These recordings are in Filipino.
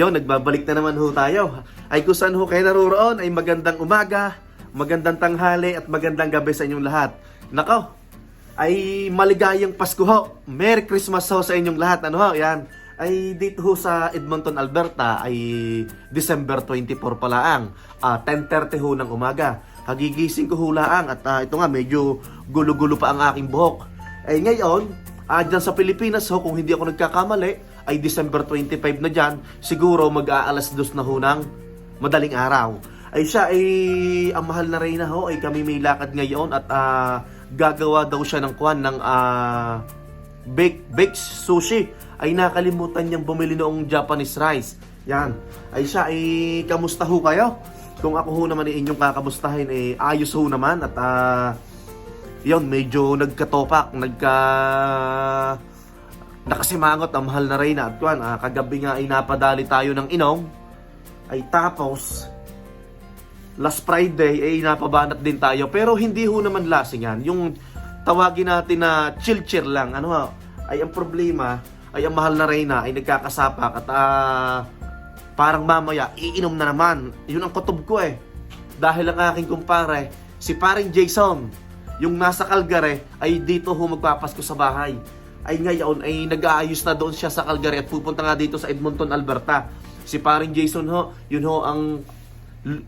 Yon, nagbabalik na naman ho tayo. Ay kung saan ho kayo naroroon ay magandang umaga, magandang tanghali at magandang gabi sa inyong lahat. Nako, ay maligayang Pasko ho. Merry Christmas ho sa inyong lahat. Ano ho, yan. Ay dito ho sa Edmonton, Alberta ay December 24 pala ang ah, 10.30 ho ng umaga. Hagigising ko ho laang at ah, ito nga medyo gulo-gulo pa ang aking buhok. Ay ngayon, ah, dyan sa Pilipinas ho, kung hindi ako nagkakamali, ay December 25 na dyan, siguro mag-aalas dos na ho ng madaling araw. Ay siya ay ang mahal na reyna ho, ay kami may lakad ngayon at ah, gagawa daw siya ng kwan ng ah, bake, baked sushi. Ay nakalimutan niyang bumili noong Japanese rice. Yan. Ay siya ay kamusta ho kayo? Kung ako ho naman ay inyong kakamustahin eh ayos ho naman at ah yun, medyo nagkatopak, nagka nakasimangot ang mahal na Reyna. At kwan, ah, kagabi nga ay napadali tayo ng inom. Ay tapos last Friday ay napabanat din tayo. Pero hindi ho naman lasing yan. Yung tawagin natin na chill chill lang. Ano ho, ay ang problema ay ang mahal na Reyna ay nagkakasapak at ah, parang mamaya iinom na naman. Yun ang kutob ko eh. Dahil ang aking kumpare si paring Jason. Yung nasa Calgary ay dito ho magpapasko sa bahay ay ngayon ay nag-aayos na doon siya sa Calgary at pupunta nga dito sa Edmonton, Alberta. Si paring Jason ho, yun ho ang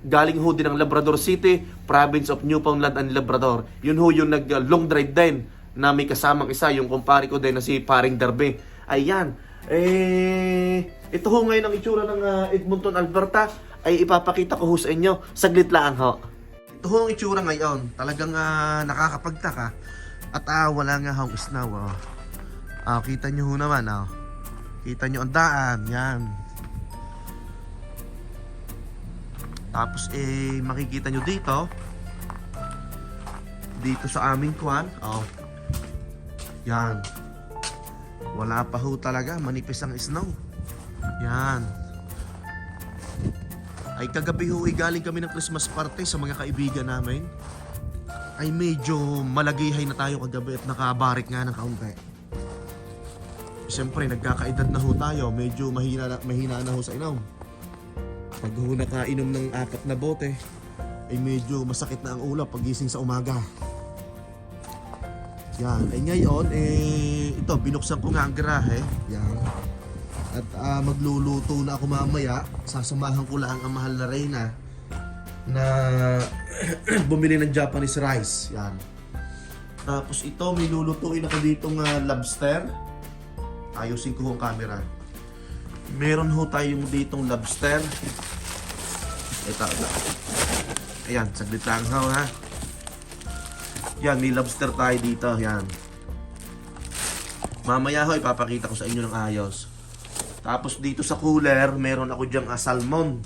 galing ho din ng Labrador City, province of Newfoundland and Labrador. Yun ho yung nag uh, drive din na may kasamang isa, yung kumpare ko din na si paring Darbe. Ayan. Eh, ito ho ngayon ang itsura ng uh, Edmonton, Alberta ay ipapakita ko ho sa inyo. Saglit lang ho. Ito ho ang itsura ngayon. Talagang uh, nakakapagtaka. At ah, wala nga hong snow. Oh. Ah, kita nyo ho naman, ah. Kita nyo ang daan, yan. Tapos, eh, makikita nyo dito. Dito sa aming kwan, oh. Yan. Wala pa ho talaga, manipis ang snow. Yan. Ay kagabi ho, ay galing kami ng Christmas party sa mga kaibigan namin. Ay medyo malagihay na tayo kagabi at nakabarik nga ng kaunti. Siyempre, nagkakaedad na ho tayo. Medyo mahina na, mahina na ho sa inom. Pag ho nakainom ng apat na bote, ay medyo masakit na ang ulo pagising sa umaga. Yan. Ay ngayon, eh, ito, binuksan ko nga ang garahe. Yan. At ah, magluluto na ako mamaya. Sasamahan ko lang ang mahal na Reyna na bumili ng Japanese rice. Yan. Tapos ito, may lulutuin ako ditong ah, lobster ayusin ko ang camera. Meron ho tayong ditong lobster. Ito. Ayan, saglit lang ho ha. Yan, may lobster tayo dito. Yan. Mamaya ho, ipapakita ko sa inyo ng ayos. Tapos dito sa cooler, meron ako dyang ah, salmon.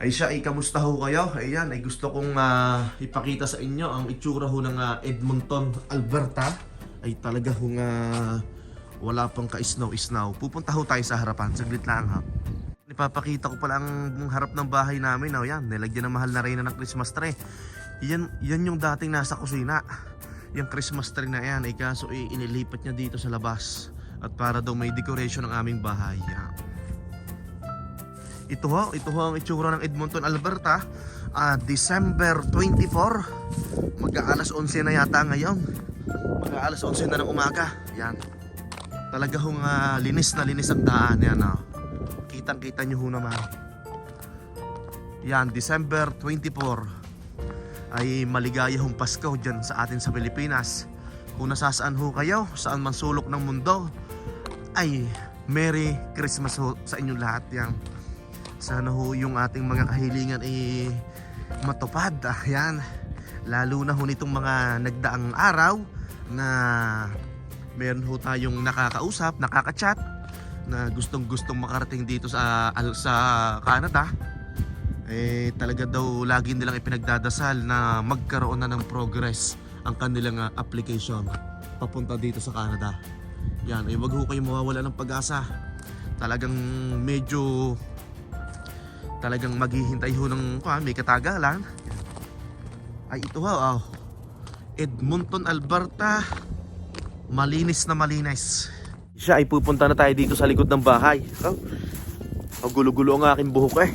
Ay siya, ay kamusta ho kayo? Ayan, ay gusto kong ah, ipakita sa inyo ang itsura ho ng ah, Edmonton, Alberta. Ay talaga hong ah, wala pang ka-snow-snow. Pupunta ho tayo sa harapan. Saglit lang ha. Ipapakita ko pala ang harap ng bahay namin. Oh, yan, nilagyan ng mahal na reyna ng Christmas tree. Yan, yan yung dating nasa kusina. Yung Christmas tree na yan. Ay kaso eh, inilipat niya dito sa labas. At para daw may decoration ng aming bahay. Yan. Ito ho, ito ho ang itsura ng Edmonton, Alberta. Ah, December 24. Mag-aalas 11 na yata ngayon. Mag-aalas 11 na ng umaga. Yan. Talaga hong ah, linis na linis ang daan. Yan oh. Kitang kita nyo ho naman. Yan, December 24 ay maligaya hong Pasko dyan sa atin sa Pilipinas. Kung nasasaan ho kayo, saan man sulok ng mundo, ay Merry Christmas ho sa inyong lahat. Yan. Sana ho yung ating mga kahilingan ay matupad. Ah, yan. Lalo na ho nitong mga nagdaang araw na meron ho tayong nakakausap, nakaka-chat na gustong gustong makarating dito sa sa Canada. Eh talaga daw lagi nilang ipinagdadasal na magkaroon na ng progress ang kanilang ah, application papunta dito sa Canada. Yan, eh wag ho kayong mawawala ng pag-asa. Talagang medyo talagang maghihintay ho ng ah, may katagalan. Ay ito ho, oh. Edmonton, Alberta. Malinis na malinis. Siya ay pupunta na tayo dito sa likod ng bahay. Oh, ang gulo-gulo ang aking buhok eh.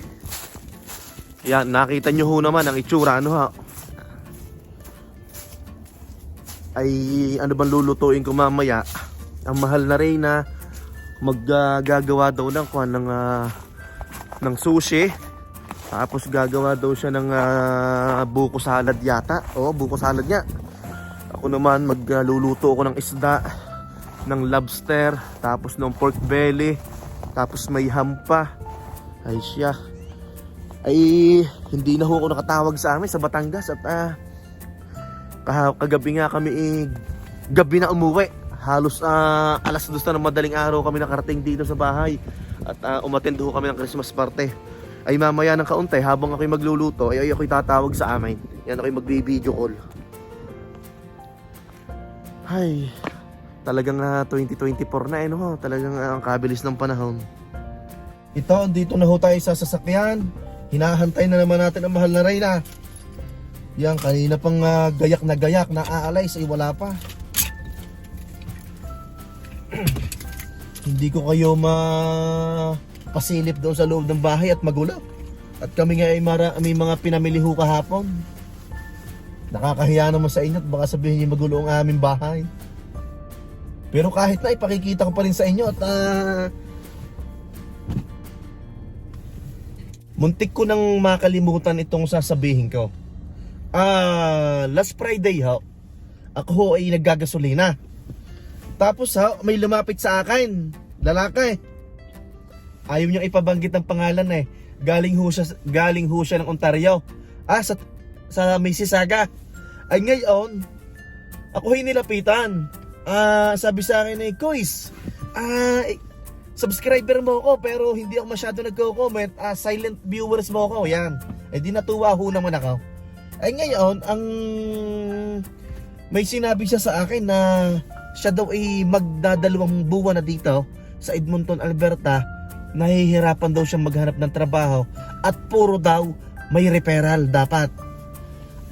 Yan, nakita nyo ho naman ang itsura, ano ha? Ay, ano bang lulutuin ko mamaya? Ang mahal na Reyna, maggagawa daw ng kuhan ng, ah, ng sushi. Tapos gagawa daw siya ng ah, buko salad yata. Oo, buko salad niya. Ako naman magluluto ako ng isda, ng lobster, tapos ng pork belly, tapos may ham pa. Ay siya. Ay hindi na ho ako nakatawag sa amin sa Batangas at ah kaha- kagabi nga kami eh, gabi na umuwi. Halos ah, alas dos na ng madaling araw kami nakarating dito sa bahay at ah, umattend ho kami ng Christmas party. Ay mamaya ng kaunti habang ako'y magluluto ay, ay ako'y tatawag sa amin. Yan ako'y magbi-video call. Ay, talagang ah, 2024 na eh no. Talagang ah, ang kabilis ng panahon. Ito, dito na ho tayo sa sasakyan. Hinahantay na naman natin ang mahal na Reyna. Yan, kanina pang ah, gayak na gayak na aalays ay wala pa. Hindi ko kayo ma pasilip doon sa loob ng bahay at magulo. At kami nga ay mara, may mga pinamili ho kahapon. Nakakahiya naman sa inyo at baka sabihin niyo magulo ang aming bahay. Pero kahit na ipakikita ko pa rin sa inyo at ah, muntik ko nang makalimutan itong sasabihin ko. Ah, last Friday ho, ako ho ay naggagasolina. Tapos ha, may lumapit sa akin, lalaki. Ayaw niyang ipabanggit ng pangalan eh. Galing ho siya, galing ho siya ng Ontario. Ah, sa, sa Mississauga. Ay ngayon, ako ay nilapitan. Ah, sabi sa akin eh, Kuis, ah, eh, subscriber mo ako pero hindi ako masyado nagko-comment. Ah, silent viewers mo ako, yan. Eh di natuwa ho naman ako. Ay ngayon, ang may sinabi siya sa akin na siya daw ay magdadalawang buwan na dito sa Edmonton, Alberta. Nahihirapan daw siyang maghanap ng trabaho at puro daw may referral dapat.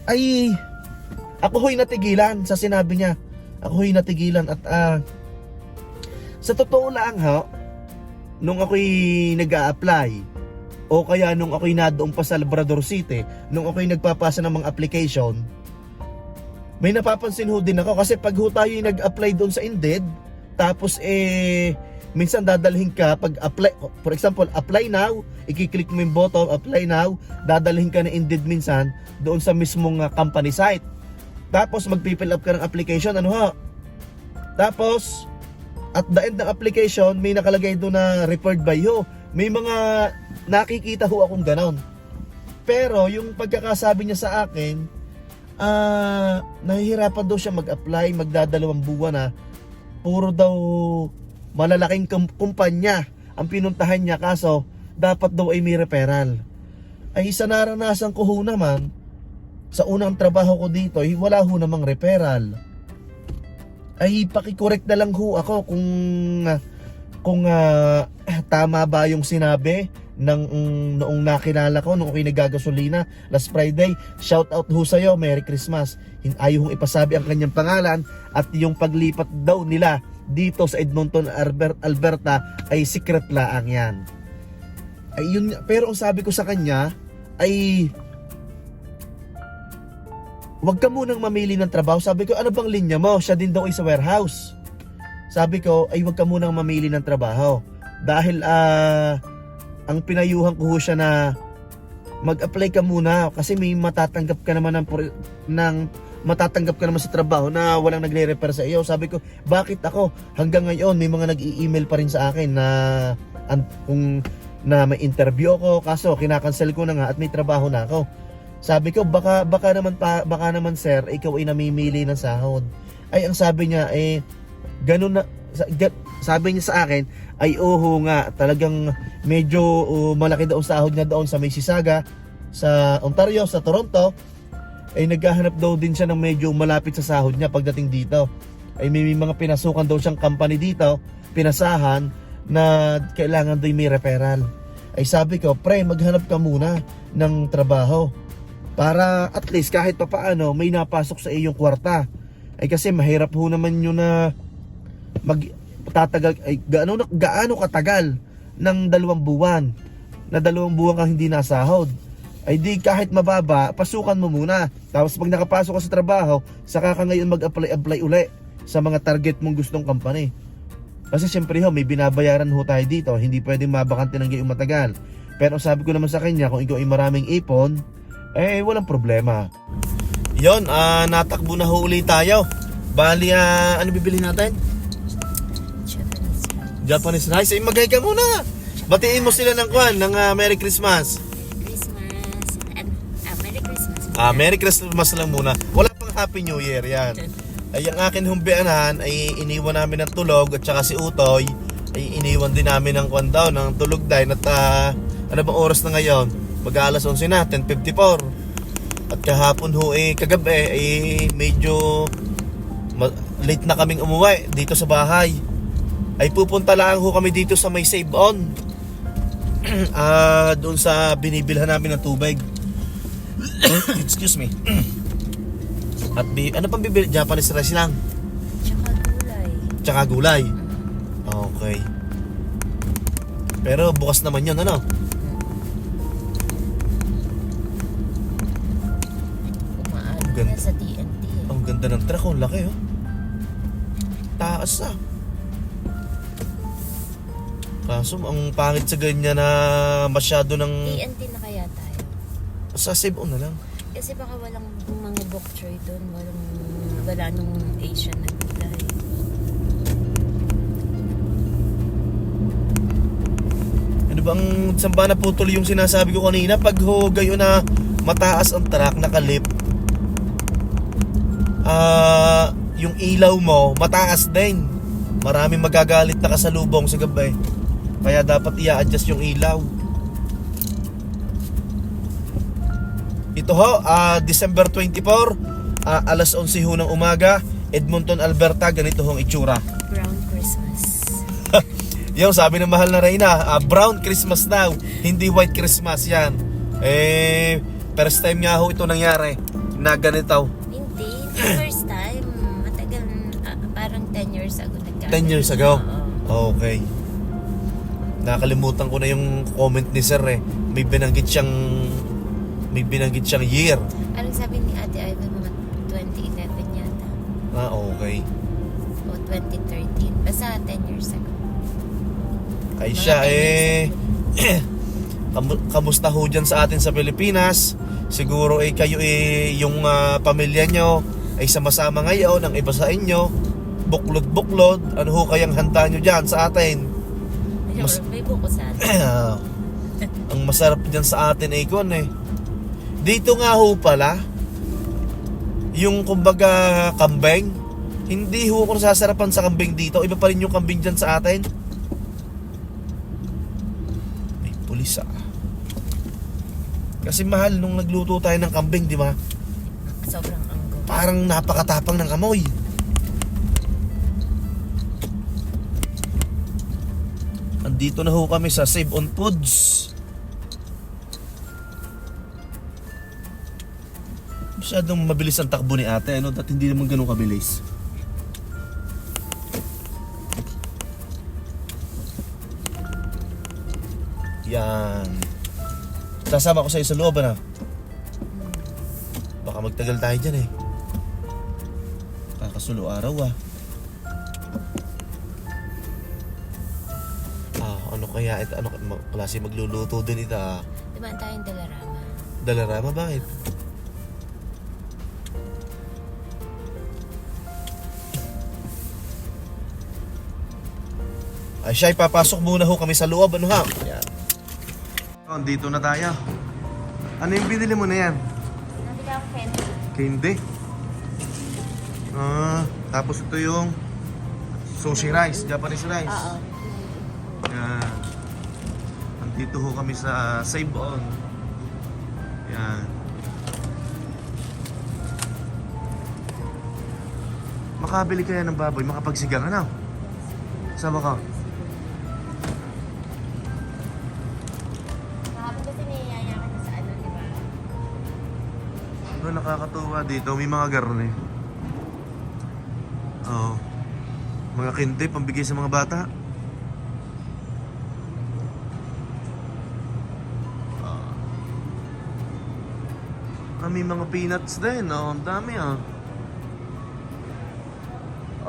Ay, ako ho'y natigilan sa sinabi niya. Ako ho'y natigilan at ah, sa totoo lang ha, nung ako'y nag apply o kaya nung ako'y nadoon pa sa Labrador City, nung ako'y nagpapasa ng mga application, may napapansin ho din ako kasi pag ho tayo nag-apply doon sa Indeed, tapos eh, minsan dadalhin ka pag apply, for example, apply now, i-click mo yung button, apply now, dadalhin ka na Indeed minsan doon sa mismong ah, company site. Tapos magpipill up ka ng application, ano ho? Tapos, at the end ng application, may nakalagay doon na referred by you. May mga nakikita ho akong ganon. Pero yung pagkakasabi niya sa akin, ah, nahihirapan daw siya mag-apply, magdadalawang buwan na. Puro daw malalaking kum- kumpanya ang pinuntahan niya kaso dapat daw ay may referral. Ay sa naranasan ko ho naman, sa unang trabaho ko dito, ay wala ho namang referral. Ay pakicorrect na lang ho ako kung kung ah, tama ba yung sinabi ng mm, noong nakilala ko nung ako'y naggagasolina last Friday. Shout out ho sa'yo, Merry Christmas. Ayaw hong ipasabi ang kanyang pangalan at yung paglipat daw nila dito sa Edmonton, Albert, Alberta ay secret laang yan. Ay yun, pero ang sabi ko sa kanya ay Huwag ka munang mamili ng trabaho. Sabi ko, ano bang linya mo? Siya din daw ay sa warehouse. Sabi ko, ay huwag ka munang mamili ng trabaho. Dahil ah ang pinayuhan ko siya na mag-apply ka muna kasi may matatanggap ka naman ng, ng matatanggap ka naman sa trabaho na walang nagre-refer sa iyo. Sabi ko, bakit ako? Hanggang ngayon may mga nag-i-email pa rin sa akin na an, kung na may interview ako kaso kinakancel ko na nga at may trabaho na ako. Sabi ko baka baka naman pa, baka naman sir ikaw ay namimili ng sahod. Ay ang sabi niya eh ganun na sabi niya sa akin ay oho nga talagang medyo uh, malaki daw sahod niya doon sa Mississauga sa Ontario sa Toronto. Ay naghahanap daw din siya ng medyo malapit sa sahod niya pagdating dito. Ay may, may mga pinasukan daw siyang company dito pinasahan na kailangan daw may referral. Ay sabi ko pre maghanap ka muna ng trabaho para at least kahit pa paano may napasok sa iyong kwarta. Ay kasi mahirap ho naman yun na mag tatagal ay gaano gaano katagal ng dalawang buwan na dalawang buwan kang hindi nasahod. Ay di kahit mababa pasukan mo muna. Tapos pag nakapasok ka sa trabaho saka ka ngayon mag-apply apply uli sa mga target mong gustong company. Kasi syempre ho may binabayaran ho tayo dito. Hindi pwedeng mabakante ng gayong matagal. Pero sabi ko naman sa kanya kung ikaw ay maraming ipon eh walang problema yon ah natakbo na ho ulit tayo bali ah, ano bibili natin Japanese rice. Japanese rice. Ay, magay ka muna. Batiin mo sila ng kwan, ng ah, Merry Christmas. Christmas. And, ah, Merry Christmas. Ah, Merry Christmas lang muna. Wala pang Happy New Year yan. Ay, ang akin humbianan ay iniwan namin ng tulog at saka si Utoy ay iniwan din namin ng kwan daw, ng tulog din at ah, ano bang oras na ngayon? Mag alas 11 na, 10.54. At kahapon ho eh, kagabi ay medyo late na kaming umuwi dito sa bahay. Ay pupunta lang ho kami dito sa may save on. Ah, doon sa binibilhan namin ng tubig. Excuse me. At bi ano pang bibili? Japanese rice lang. Tsaka gulay. Tsaka gulay. Okay. Pero bukas naman yun, ano? Ganda. yan sa TNT. eh. Ang ganda ng truck, ang laki oh. Taas ah. Kaso ang pangit sa ganyan na masyado ng TNT na kaya tayo. sa on na lang. Kasi baka walang mga bok choy doon. Walang, wala nung Asian na gulay. Ano bang saan ba naputol yung sinasabi ko kanina pag ho gayo na mataas ang truck nakalip ah yung ilaw mo mataas din maraming magagalit na kasalubong sa gabi kaya dapat i-adjust yung ilaw ito ho ah, December 24 ah, alas 11 ho ng umaga Edmonton, Alberta ganito hong itsura Brown Christmas. yung sabi ng mahal na Reyna, ah, brown Christmas daw, hindi white Christmas yan. Eh, first time nga ho ito nangyari na ganito. First time. Matagal. ah, parang 10 years ago nagkakaroon. 10 years ago? Okay. Nakalimutan ko na yung comment ni Sir eh. May binanggit siyang may binanggit siyang year. Anong sabi ni Ate Ivan? Mga 2011 yata. Ah, okay. O 2013. Basta 10 years ago. Ay Mga siya 10 eh kamu- kamusta ho dyan sa atin sa Pilipinas? Siguro eh kayo eh yung ah, pamilya nyo ay sama-sama ngayon ang iba sa inyo. Buklod-buklod. Ano ho kayang handa nyo dyan sa atin? Mas-. May buko sa atin. ang masarap dyan sa atin ay kon eh. Dito nga ho pala, yung kumbaga kambing, hindi ho ako nasasarapan sa kambing dito. Iba pa rin yung kambing dyan sa atin. May pulis ah. Kasi mahal nung nagluto tayo ng kambing, di ba? Sobrang. Parang napakatapang ng amoy. Andito na ho kami sa Save on Foods. Masyadong mabilis ang takbo ni ate, ano? At hindi naman ganun kabilis. Yan. Sasama ko sa sa loob, ano? Baka magtagal tayo dyan eh. Kakasulo araw ah. Ah, ano kaya ito? Ano ma- klase magluluto din ito ah? Diba tayong dalarama? Dalarama bakit? Ay siya, papasok muna ho kami sa loob. Ano ha? Yan. Oh, dito na tayo. Ano yung binili mo na yan? Nabila ako candy. Candy. Tapos ito yung sushi rice, Japanese rice. Oo. Yan. Andito ho kami sa Save On. Yan. Makabili kaya ng baboy, makapagsigang ano? Sama ka? Ano? Ano nakakatuwa dito, may mga garne. Oo. Mga kinde, pambigay sa mga bata. Ah, may mga peanuts din, oh. Ang dami, ah.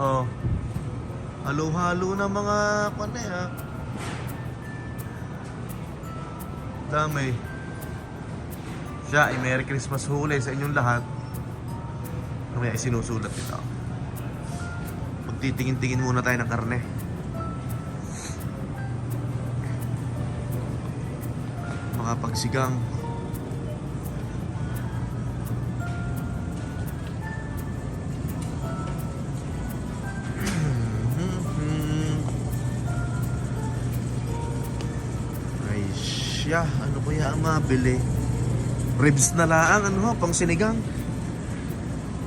Oh. Halo-halo na mga kwan eh, ah. Dami. Siya, ay Merry Christmas huli sa inyong lahat. Mamaya isinusulat ito. Magtitingin-tingin muna tayo ng karne. Mga pagsigang. Ay siya, ano kaya ang mabili? Ribs na lang, ano pang sinigang.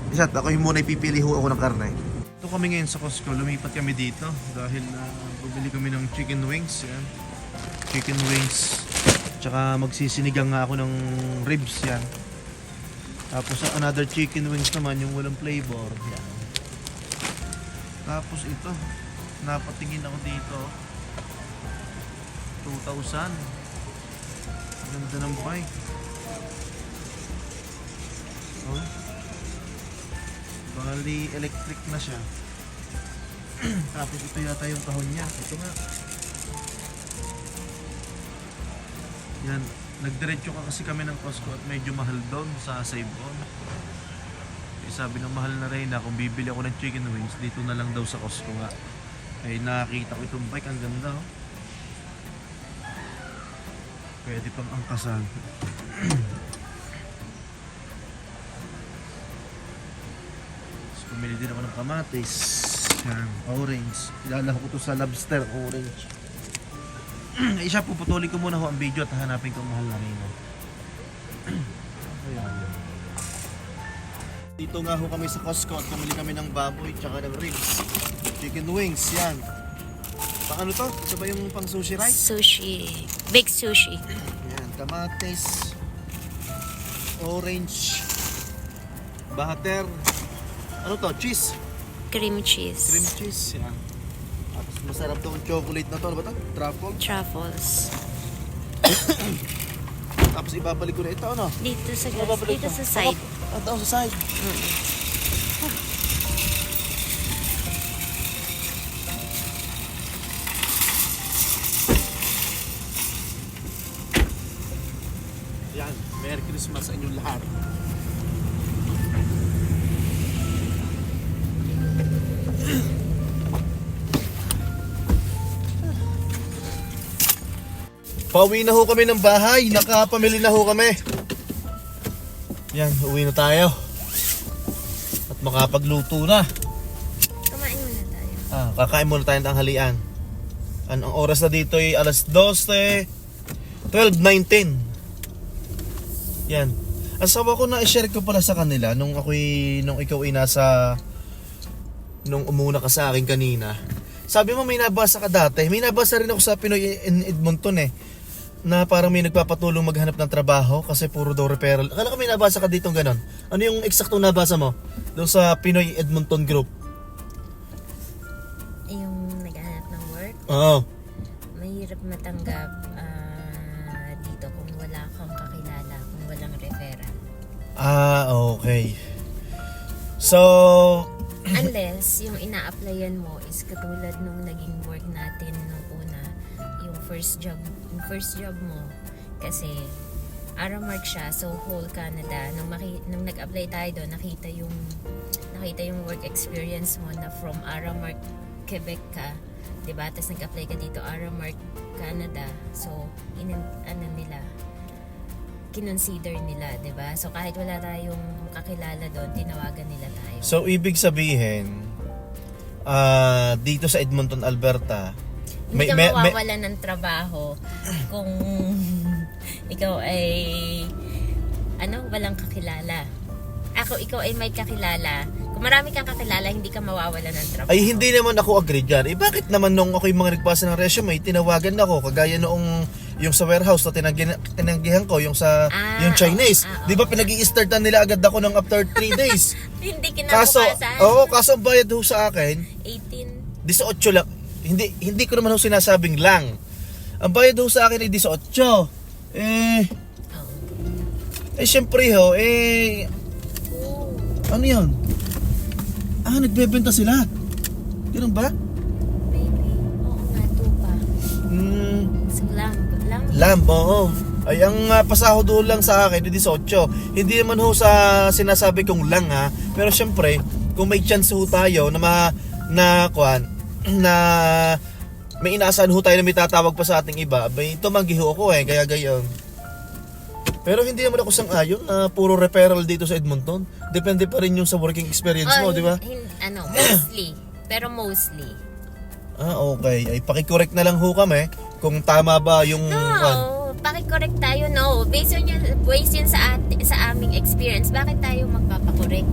Isa't ako yung muna ipipili ho ako ng karne. Kami ngayon sa Costco, lumipat kami dito dahil uh, bumili kami ng chicken wings. Yan. Chicken wings. Tsaka magsisinigang nga ako ng ribs yan. Tapos uh, another chicken wings naman, yung walang flavor. Yan. Tapos ito, napatingin ako dito. 2,000. Ganda ng bike. Oh. Bali electric na siya. Tapos ito yata yung kahon niya. Ito nga. Yan. Nagdiretso ka kasi kami ng Costco at medyo mahal doon sa Save On. Eh, sabi ng mahal na Reyna, kung bibili ako ng chicken wings, dito na lang daw sa Costco nga. Eh nakakita ko itong bike, ang ganda oh. Pwede pang angkasan. Tapos pumili din ako ng kamatis. Yan, orange. Ilalaho ko to sa lobster, orange. eh siya, puputuli ko muna ho ang video at hanapin ko ang mahal na rin. Dito nga ho kami sa Costco at pumili kami ng baboy tsaka ng ribs. Chicken wings, yan. Pang ano to? Ito ba yung pang sushi rice? Sushi. Big sushi. Yan, kamatis, orange, butter, ano to, cheese, Cream cheese. cream cheese, yan. Tapos masarap tong chocolate na to, ano ba to? Truffle. Truffles. Tapos ibabalik ko na ito, ano? Dito sa gas, babalik dito ko? sa side. Doon sa side. Yan, Pauwi na ho kami ng bahay. Nakapamili na ho kami. Yan, uwi na tayo. At makapagluto na. Kumain muna tayo. Ah, kakain muna tayo ng tanghalian. An ang oras na dito ay alas 12, 12.19. Yan. Ang sawa ko na i-share ko pala sa kanila nung ako'y, nung ikaw ay nasa, nung umuna ka sa akin kanina. Sabi mo may nabasa ka dati. May nabasa rin ako sa Pinoy in Edmonton eh. Na parang may nagpapatulong maghanap ng trabaho kasi puro daw referral. Akala ko may nabasa ka dito ganon. Ano yung eksaktong nabasa mo? Doon sa Pinoy Edmonton Group. Yung naghahanap ng work, Oo. mahirap matanggap ah, dito kung wala kang kakilala, kung walang referral. Ah, okay. So, Unless yung ina-applyan mo is katulad nung naging work natin nung una, yung first job, yung first job mo kasi Aramark siya, so whole Canada. Nung, maki, nung nag-apply tayo doon, nakita yung nakita yung work experience mo na from Aramark, Quebec ka. 'di ba? Tapos nag-apply ka dito, Aramark, Canada. So, in, ano nila, kinonsider nila, 'di ba? So kahit wala tayong kakilala doon, tinawagan nila tayo. so ibig sabihin, ah dito sa Edmonton, Alberta, Hindi ka may- may- ng trabaho kung ikaw ay ano, walang kakilala. Ako, ikaw ay may kakilala. Kung marami kang kakilala, hindi ka mawawalan ng trabaho. ay hindi naman ako agree dyan. Eh bakit naman nung ako yung mga nagpasa ng resume, tinawagan ako, kagaya noong yung sa warehouse na tinanggi- tinanggihan ko, yung sa Ah, yung Chinese. ah, Di ba pinag i nila agad ako ng after 3 days? hindi kaso, kinabukasan. oo, kaso ang bayad ho sa akin, 18. 18 lang. Hindi hindi ko naman ho sinasabing lang. Ang bayad ho sa akin ay 18. Eh, eh syempre ho, eh, ano yun? Ah, nagbebenta sila. Ganun ba? Maybe. Oo nga, tupa. Hmm, So, lamb. Lamb. lamb, oo. Ay, ang uh, pasahod ho lang sa akin, 18. Hindi naman ho sa sinasabi kong lang ha. Pero syempre, kung may chance ho tayo na ma, na, kuan, na may inaasahan ho tayo na may tatawag pa sa ating iba, abay, tumanggi ho ako eh, kaya gayon. Pero hindi naman ako sang-ayon na puro referral dito sa Edmonton. Depende pa rin yung sa working experience mo, Oh, di ba? hin- ano, mostly. Pero mostly. Ah, okay. Ay, pakicorrect na lang ho kami kung tama ba yung... No, pakicorrect tayo, no. Based on yun, based yun sa, at, sa aming experience, bakit tayo kanila?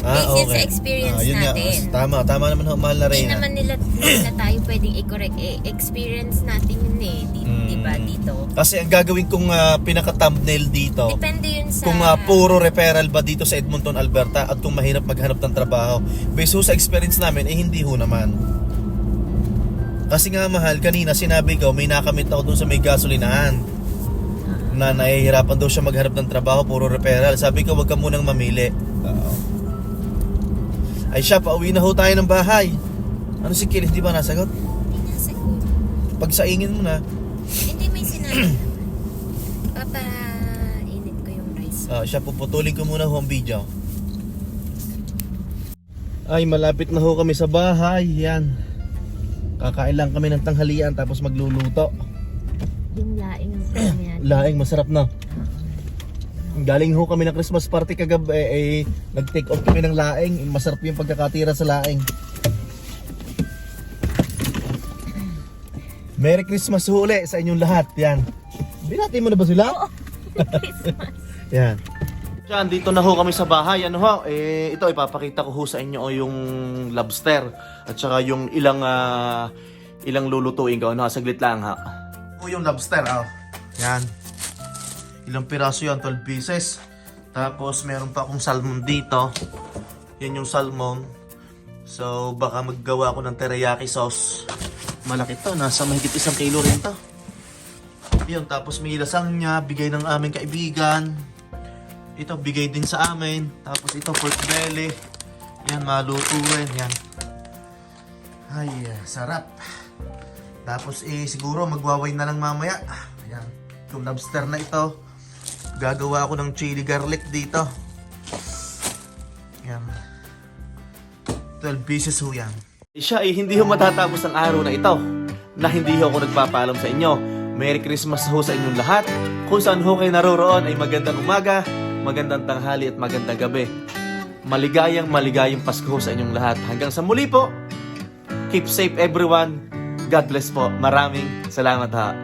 Based yun sa experience yun nga. natin. Tama, tama naman ho, mahal na Hindi rin. naman nila, nila tayo pwedeng i-correct. Eh, experience natin yun eh. Di, Mm. di ba dito? Kasi ang gagawin kong ah, pinaka-thumbnail dito, Depende yun sa... kung ah, puro referral ba dito sa Edmonton, Alberta at kung mahirap maghanap ng trabaho. Based ho sa experience namin, eh hindi ho naman. Kasi nga mahal, kanina sinabi ko, may nakamit ako dun sa may gasolinahan na nahihirapan daw siya maghanap ng trabaho, puro referral. Sabi ko, wag ka munang mamili. Oo. Ay siya, pauwi na ho tayo ng bahay. Ano si Kill, hindi ba nasagot? Hindi nasa ko. Pagsaingin mo na. Hindi may sinabi naman. Papainit ko yung rice. Ah, siya, puputulin ko muna home video. Ay, malapit na ho kami sa bahay. Yan. Kakain lang kami ng tanghalian tapos magluluto. Yung laing. Laing, masarap na. Galing ho kami ng Christmas party kagabi, eh, eh nag-take off kami ng laing. Masarap yung pagkakatira sa laing. Merry Christmas ho uli sa inyong lahat. Yan. Binati mo na ba sila? Christmas. Yan. Diyan, dito na ho kami sa bahay. Ano ho, eh, ito ipapakita ko ho sa inyo oh, yung lobster at saka yung ilang ah, ilang lulutuin ko. Ano, ha, saglit lang ha. O yung lobster, oh. Yan. Ilang piraso yan, 12 pieces. Tapos meron pa akong salmon dito. Yan yung salmon. So baka maggawa ako ng teriyaki sauce. Malaki to, nasa mahigit isang kilo rin to. Yun, tapos may lasagna, bigay ng aming kaibigan. Ito, bigay din sa amin. Tapos ito, pork belly. Yan, maluto rin. Yan. Ay, sarap. Tapos eh, siguro magwaway na lang mamaya. Ayan, yung lobster na ito. Gagawa ako ng chili garlic dito. Yan. 12 pieces ho yan. Siya ay hindi ho matatapos ang araw na ito na hindi ho ako nagpapaalam sa inyo. Merry Christmas ho sa inyong lahat. Kung saan ho kayo naroroon ay magandang umaga, magandang tanghali at magandang gabi. Maligayang maligayang Pasko sa inyong lahat. Hanggang sa muli po, keep safe everyone. God bless po. Maraming salamat ha.